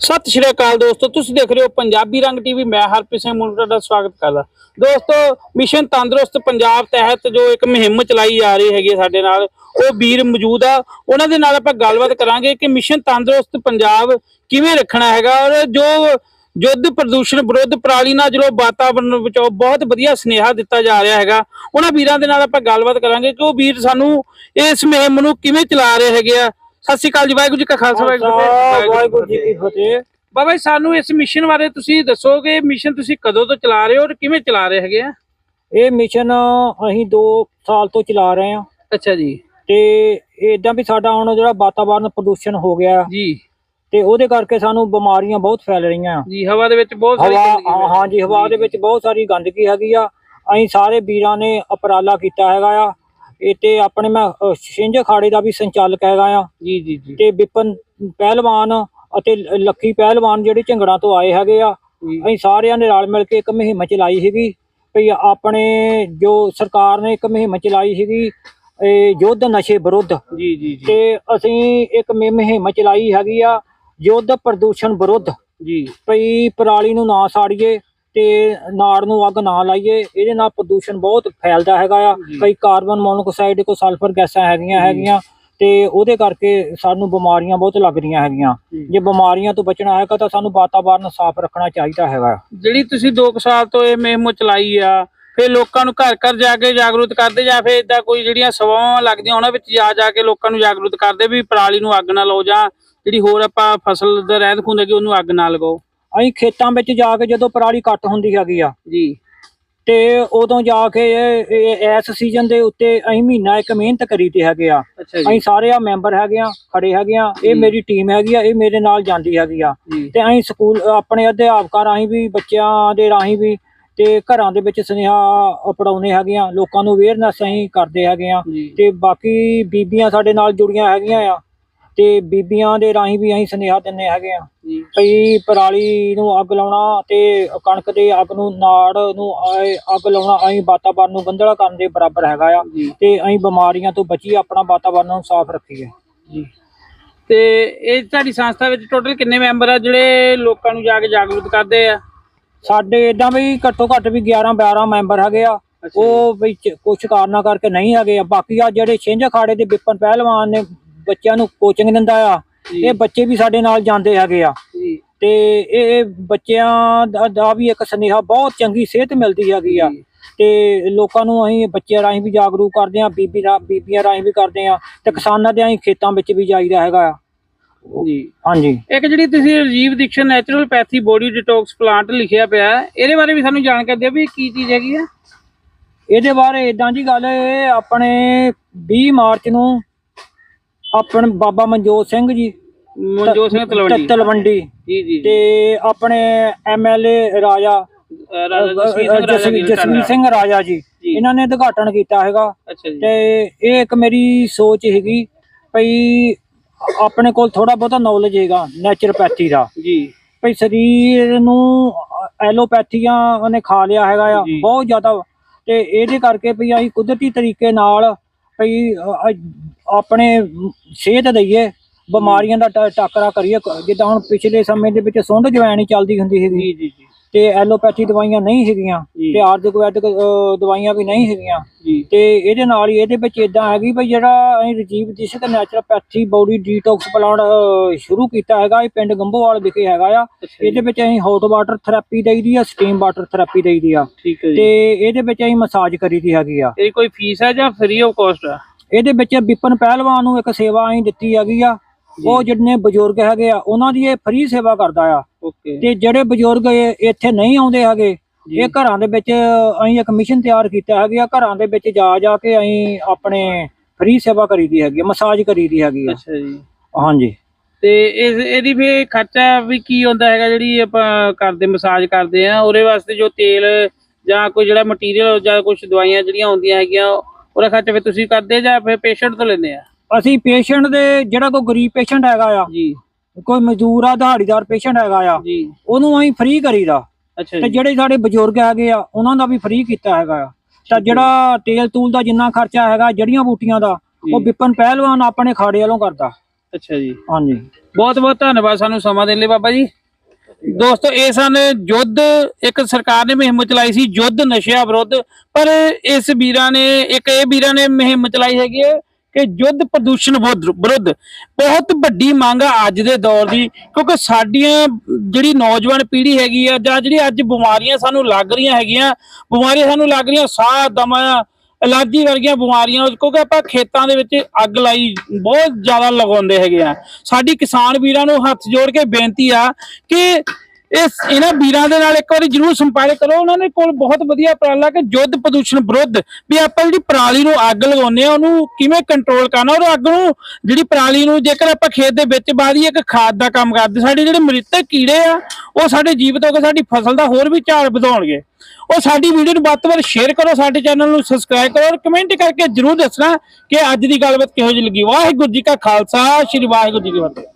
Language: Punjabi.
ਸਤਿ ਸ਼੍ਰੀ ਅਕਾਲ ਦੋਸਤੋ, ਤੁਸੀਂ ਦੇਖ ਰਹੇ ਹੋ ਪੰਜਾਬੀ ਰੰਗ ਟੀਵੀ, ਮੈਂ ਹਰਪ੍ਰੀਤ ਸਿੰਘ ਮੁੰਡਾ ਦਾ ਸਵਾਗਤ ਕਰਦਾ। ਦੋਸਤੋ, ਮਿਸ਼ਨ ਤੰਦਰੁਸਤ ਪੰਜਾਬ ਤਹਿਤ ਜੋ ਇੱਕ ਮੁਹਿੰਮ ਚਲਾਈ ਜਾ ਰਹੀ ਹੈਗੀ ਹੈ ਸਾਡੇ ਨਾਲ, ਉਹ ਵੀਰ ਮੌਜੂਦ ਆ। ਉਹਨਾਂ ਦੇ ਨਾਲ ਆਪਾਂ ਗੱਲਬਾਤ ਕਰਾਂਗੇ ਕਿ ਮਿਸ਼ਨ ਤੰਦਰੁਸਤ ਪੰਜਾਬ ਕਿਵੇਂ ਰੱਖਣਾ ਹੈਗਾ ਔਰ ਜੋ ਯੁੱਧ ਪ੍ਰਦੂਸ਼ਣ ਵਿਰੁੱਧ ਪ੍ਰਾਲੀ ਨਾਲ ਜਿਹੜਾ ਵਾਤਾਵਰਣ ਬਚਾਓ, ਬਹੁਤ ਵਧੀਆ ਸੁਨੇਹਾ ਦਿੱਤਾ ਜਾ ਰਿਹਾ ਹੈਗਾ। ਉਹਨਾਂ ਵੀਰਾਂ ਦੇ ਨਾਲ ਆਪਾਂ ਗੱਲਬਾਤ ਕਰਾਂਗੇ ਕਿ ਉਹ ਵੀਰ ਸਾਨੂੰ ਇਸ ਮੁਹਿੰਮ ਨੂੰ ਕਿਵੇਂ ਚਲਾ ਰਹੇ ਹੈਗੇ ਆ। ਸਤਿ ਸ਼੍ਰੀ ਅਕਾਲ ਜੀ ਵਾਹਿਗੁਰੂ ਜੀ ਕਾ ਖਾਲਸਾ ਵਾਹਿਗੁਰੂ ਜੀ ਕੀ ਫਤਿਹ। ਵਾਹਿਗੁਰੂ ਜੀ ਕੀ ਫਤਿਹ। ਬਾਬਾ ਜੀ ਸਾਨੂੰ ਇਸ ਮਿਸ਼ਨ ਬਾਰੇ ਤੁਸੀਂ ਦੱਸੋਗੇ ਮਿਸ਼ਨ ਤੁਸੀਂ ਕਦੋਂ ਤੋਂ ਚਲਾ ਰਹੇ ਹੋ ਔਰ ਕਿਵੇਂ ਚਲਾ ਰਹੇ ਹੈਗੇ ਆ? ਇਹ ਮਿਸ਼ਨ ਅਸੀਂ 2 ਸਾਲ ਤੋਂ ਚਲਾ ਰਹੇ ਹਾਂ। ਅੱਛਾ ਜੀ। ਤੇ ਇਦਾਂ ਵੀ ਸਾਡਾ ਹੁਣ ਜਿਹੜਾ ਵਾਤਾਵਰਨ ਪ੍ਰਦੂਸ਼ਣ ਹੋ ਗਿਆ। ਜੀ। ਤੇ ਉਹਦੇ ਕਰਕੇ ਸਾਨੂੰ ਬਿਮਾਰੀਆਂ ਬਹੁਤ ਫੈਲ ਰਹੀਆਂ। ਜੀ ਹਵਾ ਦੇ ਵਿੱਚ ਬਹੁਤ ਸਾਰੀ ਹਵਾ ਗੰਦਗੀ ਹਾਂ- ਹੈ। ਹਾਂਜੀ ਹਵਾ ਦੇ ਵਿੱਚ ਬਹੁਤ ਸਾਰੀ ਗੰਦਗੀ ਹੈਗੀ ਆ। ਅਸੀਂ ਸਾਰੇ ਵੀਰਾਂ ਨੇ ਉਪਰਾਲਾ ਕੀਤਾ ਹੈਗਾ ਆ। ਇਹ ਤੇ ਆਪਣੇ ਮੈਂ ਅ, ਛਿੰਝ ਅਖਾੜੇ ਦਾ ਵੀ ਸੰਚਾਲਕ ਹੈਗਾ ਆ। ਜੀ ਜੀ ਜੀ। ਤੇ ਵਿਪਨ ਪਹਿਲਵਾਨ ਅਤੇ ਲ- ਲੱਖੀ ਪਹਿਲਵਾਨ ਜਿਹੜੇ ਝੰਗੜਾਂ ਤੋਂ ਆਏ ਹੈਗੇ ਆ ਜੀ। ਅਸੀਂ ਸਾਰਿਆਂ ਨੇ ਰਲ ਮਿਲ ਕੇ ਇੱਕ ਮੁਹਿੰਮ ਚਲਾਈ ਸੀਗੀ। ਭਈ ਆਪਣੇ ਜੋ ਸਰਕਾਰ ਨੇ ਇੱਕ ਮੁਹਿੰਮ ਚਲਾਈ ਸੀਗੀ ਇਹ ਯੁੱਧ ਨਸ਼ੇ ਵਿਰੁੱਧ। ਜੀ ਜੀ ਜੀ। ਤੇ ਅਸੀਂ ਇੱਕ ਮੁਹਿ- ਮੁਹਿੰਮ ਚਲਾਈ ਹੈਗੀ ਆ ਯੁੱਧ ਪ੍ਰਦੂਸ਼ਣ ਵਿਰੁੱਧ। ਜੀ। ਭਈ ਪਰਾਲੀ ਨੂੰ ਨਾ ਸਾੜੀਏ ਤੇ ਨਾੜ ਨੂੰ ਅੱਗ ਨਾ ਲਾਈਏ ਇਹਦੇ ਨਾਲ ਪ੍ਰਦੂਸ਼ਣ ਬਹੁਤ ਫੈਲਦਾ ਹੈਗਾ ਆ। ਕਈ ਕਾਰਬਨ ਮੋਨੋਆਕਸਾਈਡ ਕੋ ਸਲਫਰ ਗੈਸਾਂ ਹੈਗੀਆਂ। ਹੈਗੀਆਂ ਤੇ ਉਹਦੇ ਕਰਕੇ ਸਾਨੂੰ ਬਿਮਾਰੀਆਂ ਬਹੁਤ ਲੱਗ ਰਹੀਆਂ ਹੈਗੀਆਂ ਜੀ। ਬਿਮਾਰੀਆਂ ਤੋਂ ਬਚਣਾ ਹੈਗਾ ਤਾਂ ਸਾਨੂੰ ਵਾਤਾਵਰਨ ਸਾਫ਼ ਰੱਖਣਾ ਚਾਹੀਦਾ ਹੈਗਾ ਜਿਹੜੀ ਤੁਸੀਂ 2 ਸਾਲ ਤੋਂ ਇਹ ਮੁਹਿੰਮ ਚਲਾਈ ਆ ਫਿਰ ਲੋਕਾਂ ਨੂੰ ਘਰ ਘਰ ਜਾ ਕੇ ਜਾਗਰੂਕ ਕਰਦੇ ਜਾਂ ਫਿਰ ਇਦਾਂ ਕੋਈ ਜਿਹੜੀਆਂ ਸਭਾਵਾਂ ਲੱਗਦੀਆਂ ਉਹਨਾਂ ਵਿੱਚ ਜਾ ਜਾ ਕੇ ਲੋਕਾਂ ਨੂੰ ਜਾਗਰੂਕ ਕਰਦੇ ਵੀ ਪਰਾਲੀ ਨੂੰ ਅੱਗ ਨਾ ਲਾਓ ਜਾਂ ਜਿਹੜੀ ਹੋਰ ਆਪਾਂ ਫਸਲ ਦਾ ਰਹਿੰਦ ਖੂੰਦ ਹੈਗੀ ਉਹਨੂੰ ਅੱਗ ਨਾ ਲਗਾਓ ਅਸੀਂ ਖੇਤਾਂ ਵਿੱਚ ਜਾ ਕੇ ਜਦੋਂ ਪਰਾਲੀ ਕੱਟ ਹੁੰਦੀ ਹੈਗੀ ਆ ਜੀ। ਤੇ ਉਦੋਂ ਜਾ ਕੇ ਇਹ- ਇਹ- ਇਸ ਸੀਜ਼ਨ ਦੇ ਉੱਤੇ ਅਸੀਂ ਮਹੀਨਾ ਇੱਕ ਮਿਹਨਤ ਕਰੀ ਤੇ ਹੈਗੇ ਆ। ਅੱਛਾ ਜੀ। ਅਸੀਂ ਸਾਰੇ ਆ ਮੈਂਬਰ ਹੈਗੇ ਆ ਖੜੇ ਹੈਗੇ ਆ ਇਹ। ਮੇਰੀ ਟੀਮ ਹੈਗੀ ਆ ਇਹ ਮੇਰੇ ਨਾਲ ਜਾਂਦੀ ਹੈਗੀ ਆ। ਜੀ। ਤੇ ਅਸੀਂ ਸਕੂਲ ਆਪਣੇ ਅਧਿਆਪਕਾਂ ਰਾਹੀਂ ਵੀ ਬੱਚਿਆਂ ਦੇ ਰਾਹੀਂ ਵੀ ਤੇ ਘਰਾਂ ਦੇ ਵਿੱਚ ਸੁਨੇਹਾ ਪੜਾਉਨੇ ਹੈਗੇ ਆ ਲੋਕਾਂ ਨੂੰ ਅਵੇਅਰਨੈਸ ਅਸੀਂ ਕਰਦੇ ਹੈਗੇ ਆ। ਜੀ। ਤੇ ਬਾਕੀ ਬੀਬੀਆਂ ਸਾਡੇ ਨਾਲ ਜੁੜੀਆਂ ਹੈਗੀਆਂ ਆ ਤੇ ਬੀਬੀਆਂ ਦੇ ਰਾਹੀਂ ਵੀ ਅਸੀਂ ਸੁਨੇਹਾ ਦਿੰਨੇ ਹੈਗੇ ਆ ਭਈ ਪਰਾਲੀ ਨੂੰ ਅੱਗ ਲਾਉਣਾ ਤੇ ਕਣਕ ਦੇ ਅੱਗ ਨੂੰ ਨਾੜ ਨੂੰ ਅੱਗ ਲਾਉਣਾ ਅਸੀਂ ਵਾਤਾਵਰਨ ਨੂੰ ਗੰਧਲਾ ਕਰਨ ਦੇ ਬਰਾਬਰ ਹੈਗਾ ਆ। ਤੇ ਅਸੀਂ ਬਿਮਾਰੀਆਂ ਤੋਂ ਬਚੀਏ ਆਪਣਾ ਵਾਤਾਵਰਨ ਨੂੰ ਸਾਫ਼ ਰੱਖੀਏ। ਜੀ। ਤੇ ਇਹ ਤੁਹਾਡੀ ਸੰਸਥਾ ਵਿੱਚ ਟੋਟਲ ਕਿੰਨੇ ਮੈਂਬਰ ਆ ਜਿਹੜੇ ਲੋਕਾਂ ਨੂੰ ਜਾ ਕੇ ਜਾਗਰੂਕ ਕਰਦੇ ਆ? ਸਾਡੇ ਇਦਾਂ ਵੀ ਘੱਟੋ ਘੱਟ ਵੀ 11 12 ਮੈਂਬਰ ਹੈਗੇ ਆ। ਉਹ ਵੀ ਕੁਝ ਕਾਰਨਾਂ ਕਰਕੇ ਨਹੀਂ ਹੈਗੇ ਆ। ਬਾਕੀ ਆ ਜਿਹੜੇ ਛਿੰਝ ਅਖਾੜੇ ਦੇ ਵਿਪਨ ਪਹਿਲਵਾਨ ਨੇ ਬੱਚਿਆਂ ਨੂੰ ਕੋਚਿੰਗ ਦਿੰਦਾ ਆ ਜੀ। ਇਹ ਬੱਚੇ ਵੀ ਸਾਡੇ ਨਾਲ ਜਾਂਦੇ ਹੈਗੇ ਆ। ਜੀ। ਤੇ ਇਹ ਬੱਚਿਆਂ ਦਾ- ਵੀ ਇੱਕ ਸੁਨੇਹਾ ਬਹੁਤ ਚੰਗੀ ਸਿਹਤ ਮਿਲਦੀ ਹੈਗੀ ਆ। ਜੀ। ਤੇ ਲੋਕਾਂ ਨੂੰ ਅਸੀਂ ਬੱਚਿਆਂ ਰਾਹੀਂ ਵੀ ਜਾਗਰੂਕ ਕਰਦੇ ਆ ਬੀਬੀ ਬੀਬੀਆਂ ਰਾਹੀਂ ਵੀ ਕਰਦੇ ਆ ਤੇ ਕਿਸਾਨਾਂ ਦੇ ਅਸੀਂ ਖੇਤਾਂ ਵਿੱਚ ਵੀ ਜਾਈਦਾ ਹੈਗਾ ਆ। ਜੀ। ਹਾਂਜੀ। ਇੱਕ ਜਿਹੜੀ ਤੁਸੀਂ Rajiv Dikshit naturopathy body detox plant ਲਿਖਿਆ ਪਿਆ ਇਹਦੇ ਬਾਰੇ ਵੀ ਸਾਨੂੰ ਜਾਣਕਾਰੀ ਦਿਓ ਵੀ ਕੀ ਚੀਜ਼ ਹੈਗੀ ਆ? ਇਹਦੇ ਬਾਰੇ ਇਦਾਂ ਦੀ ਗੱਲ ਇਹ ਆਪਣੇ 20 ਮਾਰਚ ਨੂੰ ਆਪਣੇ ਬਾਬਾ ਮਨਜੋਤ ਸਿੰਘ ਜੀ ਮਨਜੋਤ ਸਿੰਘ ਤਲਵੰਡੀ। ਤਲਵੰਡੀ। ਜੀ ਜੀ ਤੇ ਆਪਣੇ ਐਮਐਲਏ ਰਾਜਾ ਜਸਵੀਰ ਸਿੰਘ ਰਾਜਾ ਜੀ। ਇਹਨਾਂ ਨੇ ਉਦਘਾਟਨ ਕੀਤਾ ਹੈਗਾ। ਤੇ ਇਹ ਇੱਕ ਮੇਰੀ ਸੋਚ ਹੈਗੀ ਭਈ ਆਪਣੇ ਕੋਲ ਥੋੜਾ ਬਹੁਤਾ ਨੌਲੇਜ ਹੈਗਾ ਨੈਚੁਰੋਪੈਥੀ ਦਾ। ਜੀ। ਭਈ ਸਰੀਰ ਨੂੰ ਐਲੋਪੈਥੀਆਂ ਉਹਨੇ ਖਾ ਲਿਆ ਹੈਗਾ ਆ। ਬਹੁਤ ਜ਼ਿਆਦਾ। ਤੇ ਇਹਦੇ ਕਰਕੇ ਭਈ ਅਸੀਂ ਕੁਦਰਤੀ ਤਰੀਕੇ ਨਾਲ ਭਈ ਆਪਣੇ ਸਿਹਤ ਦਈਏ, ਬਿਮਾਰੀਆਂ ਦਾ ਟਾਕਰਾ ਕਰੀਏ ਜਿੱਦਾਂ ਹੁਣ ਪਿਛਲੇ ਸਮੇਂ ਦੇ ਵਿੱਚ ਸੁੰਡ ਹੀ ਚੱਲਦੀ ਹੁੰਦੀ ਸੀਗੀ। ਜੀ ਜੀ ਜੀ। ਤੇ ਐਲੋਪੈਥੀ ਦਵਾਈਆਂ ਨਹੀਂ ਹੈਗੀਆਂ ਜੀ। ਤੇ ਅ, ਦਵਾਈਆਂ ਵੀ ਨਹੀਂ ਹੈਗੀਆਂ ਜੀ। ਤੇ ਇਹਦੇ ਨਾਲ ਹੀ ਇਹਦੇ ਵਿੱਚ ਇਦਾਂ ਹੈਗੀ ਵੀ ਜਿਹੜਾ ਅਸੀਂ Rajiv Dikshit naturopathy body detox plant ਸ਼ੁਰੂ ਕੀਤਾ ਹੈਗਾ ਇਹ ਪਿੰਡ ਗੰਭੋਵਾਲ ਵਿਖੇ ਹੈਗਾ ਆ। ਇਹਦੇ ਵਿੱਚ ਅਸੀਂ ਹੌਟ ਵਾਟਰ ਥੈਰੇਪੀ ਦੇਈਦੀ ਆ ਸਟੀਮ ਵਾਟਰ ਥੈਰੇਪੀ ਦੇਈਦੀ ਆ। ਤੇ ਇਹਦੇ ਵਿੱਚ ਅਸੀਂ ਮਸਾਜ ਕਰੀਦੀ ਹੈਗੀ ਆ। ਇਹਦੀ ਕੋਈ ਫੀਸ ਹੈ ਜਾਂ ਫ੍ਰੀ ਆਫ ਕਾਸਟ ਆ? ਇਹਦੇ ਵਿੱਚ ਵਿਪਨ ਪਹਿਲਵਾਨ ਨੂੰ ਇੱਕ ਸੇਵਾ ਅਸੀਂ ਦਿੱਤੀ ਹੈਗੀ ਆ ਉਹ ਜਿੰਨੇ ਬਜ਼ੁਰਗ ਹੈਗੇ ਆ ਉਹਨਾਂ ਦੀ ਇਹ ਫ੍ਰੀ ਸੇਵਾ ਕਰਦਾ ਆ। ਓਕੇ। ਤੇ ਜਿਹੜੇ ਬਜ਼ੁਰਗ ਇੱਥੇ ਨਹੀਂ ਆਉਂਦੇ ਹੈਗੇ। ਇਹ ਘਰਾਂ ਦੇ ਵਿੱਚ ਅਸੀਂ ਇੱਕ ਮਿਸ਼ਨ ਤਿਆਰ ਕੀਤਾ ਹੈਗਾ ਆ ਘਰਾਂ ਦੇ ਵਿੱਚ ਜਾ ਜਾ ਕੇ ਅਸੀਂ ਆਪਣੇ ਫ੍ਰੀ ਸੇਵਾ ਕਰੀਦੀ ਹੈਗੀ ਆ ਮਸਾਜ ਕਰੀਦੀ ਹੈਗੀ ਅੱਛਾ ਜੀ। ਹਾਂਜੀ। ਤੇ ਇਸ ਇਹਦੀ ਫੇ ਖਰਚਾ ਵੀ ਕੀ ਹੁੰਦਾ ਹੈਗਾ ਜਿਹੜੀ ਆਪਾਂ ਕਰਦੇ ਮਸਾਜ ਕਰਦੇ ਆ? ਉਹਦੇ ਵਾਸਤੇ ਜੋ ਤੇਲ ਜਾਂ ਕੋਈ ਜਿਹੜਾ ਮਟੀਰੀਅਲ ਜਾਂ ਕੁਝ ਦਵਾਈਆਂ ਜਿਹੜੀਆਂ ਹੁੰਦੀਆਂ ਹੈਗੀਆਂ ਉਹਦਾ ਖਰਚਾ ਫੇ ਤੁਸੀਂ ਕਰਦੇ ਜਾਂ ਫਿਰ ਪੇਸ਼ੈਂਟ ਤੋਂ ਲੈਂਦੇ ਆ? ਅਸੀਂ ਪੇਸ਼ੈਂਟ ਦੇ ਜਿਹੜਾ ਕੋਈ ਗਰੀਬ ਪੇਸ਼ੈਂਟ ਹੈਗਾ ਆ ਜੀ। ਕੋਈ ਮਜ਼ਦੂਰ ਆ ਦਿਹਾੜੀਦਾਰ ਪੇਸ਼ੈਂਟ ਹੈਗਾ ਆ ਜੀ। ਉਹਨੂੰ ਅਸੀਂ ਫ੍ਰੀ ਕਰੀਦਾ। ਅੱਛਾ ਤੇ ਜਿਹੜੇ ਸਾਡੇ ਬਜ਼ੁਰਗ ਹੈਗੇ ਆ ਉਹਨਾਂ ਦਾ ਵੀ ਫ੍ਰੀ ਕੀਤਾ ਹੈਗਾ ਆ। ਤਾਂ ਜਿਹੜਾ ਤੇਲ ਤੂਲ ਦਾ ਜਿੰਨਾ ਖਰਚਾ ਹੈਗਾ ਜੜੀਆਂ ਬੂਟੀਆਂ ਦਾ ਉਹ। ਵਿਪਨ ਪਹਿਲਵਾਨ ਆਪਣੇ ਖਾੜੇ ਵੱਲੋਂ ਕਰਦਾ। ਅੱਛਾ ਜੀ। ਹਾਂਜੀ। ਬਹੁਤ ਬਹੁਤ ਧੰਨਵਾਦ ਸਾਨੂੰ ਸਮਾਂ ਦੇਣ ਲਈ ਬਾਬਾ ਜੀ। ਦੋਸਤੋ ਇਹ ਸਨ ਯੁੱਧ ਇੱਕ ਸਰਕਾਰ ਨੇ ਮੁਹਿੰਮ ਚਲਾਈ ਸੀ ਯੁੱਧ ਨਸ਼ਿਆਂ ਵਿਰੁੱਧ ਪਰ ਇਸ ਵੀਰਾਂ ਨੇ ਇੱਕ ਇਹ ਵੀਰਾਂ ਨੇ ਮੁਹਿੰਮ ਚਲਾਈ ਹੈਗੀ ਹੈ ਕਿ ਯੁੱਧ ਪ੍ਰਦੂਸ਼ਣ ਵਿਰੁੱਧ ਵਿਰੁੱਧ ਬਹੁਤ ਵੱਡੀ ਮੰਗ ਆ ਅੱਜ ਦੇ ਦੌਰ ਦੀ, ਕਿਉਂਕਿ ਸਾਡੀਆਂ ਜਿਹੜੀ ਨੌਜਵਾਨ ਪੀੜ੍ਹੀ ਹੈਗੀ ਆ ਜਾਂ ਜਿਹੜੀ ਅੱਜ ਬਿਮਾਰੀਆਂ ਸਾਨੂੰ ਲੱਗ ਰਹੀਆਂ ਹੈਗੀਆਂ, ਬਿਮਾਰੀਆਂ ਸਾਨੂੰ ਲੱਗ ਰਹੀਆਂ ਸਾਹ, ਦਮਾ ਐਲਰਜੀ ਵਰਗੀਆਂ ਬਿਮਾਰੀਆਂ, ਕਿਉਂਕਿ ਆਪਾਂ ਖੇਤਾਂ ਦੇ ਵਿੱਚ ਅੱਗ ਲਾਈ ਬਹੁਤ ਜ਼ਿਆਦਾ ਲਗਾਉਂਦੇ ਹੈਗੇ ਆ। ਸਾਡੀ ਕਿਸਾਨ ਵੀਰਾਂ ਨੂੰ ਹੱਥ ਜੋੜ ਕੇ ਬੇਨਤੀ ਆ ਕਿ ਇਸ ਇਹਨਾਂ ਵੀਰਾਂ ਦੇ ਨਾਲ ਇੱਕ ਵਾਰੀ ਜਰੂਰ ਸੰਪਰਕ ਕਰੋ। ਉਹਨਾਂ ਨੇ ਕੋਲ ਬਹੁਤ ਵਧੀਆ ਉਪਰਾਲਾ ਕਿ ਯੁੱਧ ਪ੍ਰਦੂਸ਼ਣ ਵਿਰੁੱਧ ਵੀ ਆਪਾਂ ਜਿਹੜੀ ਪਰਾਲੀ ਨੂੰ ਅੱਗ ਲਗਾਉਂਦੇ ਆ ਉਹਨੂੰ ਕਿਵੇਂ ਕੰਟਰੋਲ ਕਰਨਾ, ਔਰ ਅੱਗ ਨੂੰ ਜਿਹੜੀ ਪਰਾਲੀ ਨੂੰ ਜੇਕਰ ਆਪਾਂ ਖੇਤ ਦੇ ਵਿੱਚ ਬਾਦੀ ਇੱਕ ਖਾਦ ਦਾ ਕੰਮ ਕਰਦੇ, ਸਾਡੇ ਜਿਹੜੇ ਮ੍ਰਿਤਕ ਕੀੜੇ ਆ, ਉਹ ਸਾਡੇ ਜੀਵਤ ਹੋ ਕੇ ਸਾਡੀ ਫਸਲ ਦਾ ਹੋਰ ਵੀ ਝਾੜ ਵਧਾਉਣਗੇ। ਉਹ ਸਾਡੀ ਵੀਡੀਓ ਨੂੰ ਵੱਧ ਤੋਂ ਵੱਧ ਸ਼ੇਅਰ ਕਰੋ, ਸਾਡੇ ਚੈਨਲ ਨੂੰ ਸਬਸਕ੍ਰਾਈਬ ਕਰੋ, ਔਰ ਕਮੈਂਟ ਕਰਕੇ ਜਰੂਰ ਦੱਸਣਾ ਕਿ ਅੱਜ ਦੀ ਗੱਲਬਾਤ ਕਿਹੋ ਜਿਹੀ ਲੱਗੀ। ਵਾਹਿਗੁਰੂ ਜੀ ਕਾ ਖਾਲਸਾ, ਸ੍ਰੀ ਵਾਹਿਗੁਰੂ ਜੀ ਕੀ ਫਤਿਹ।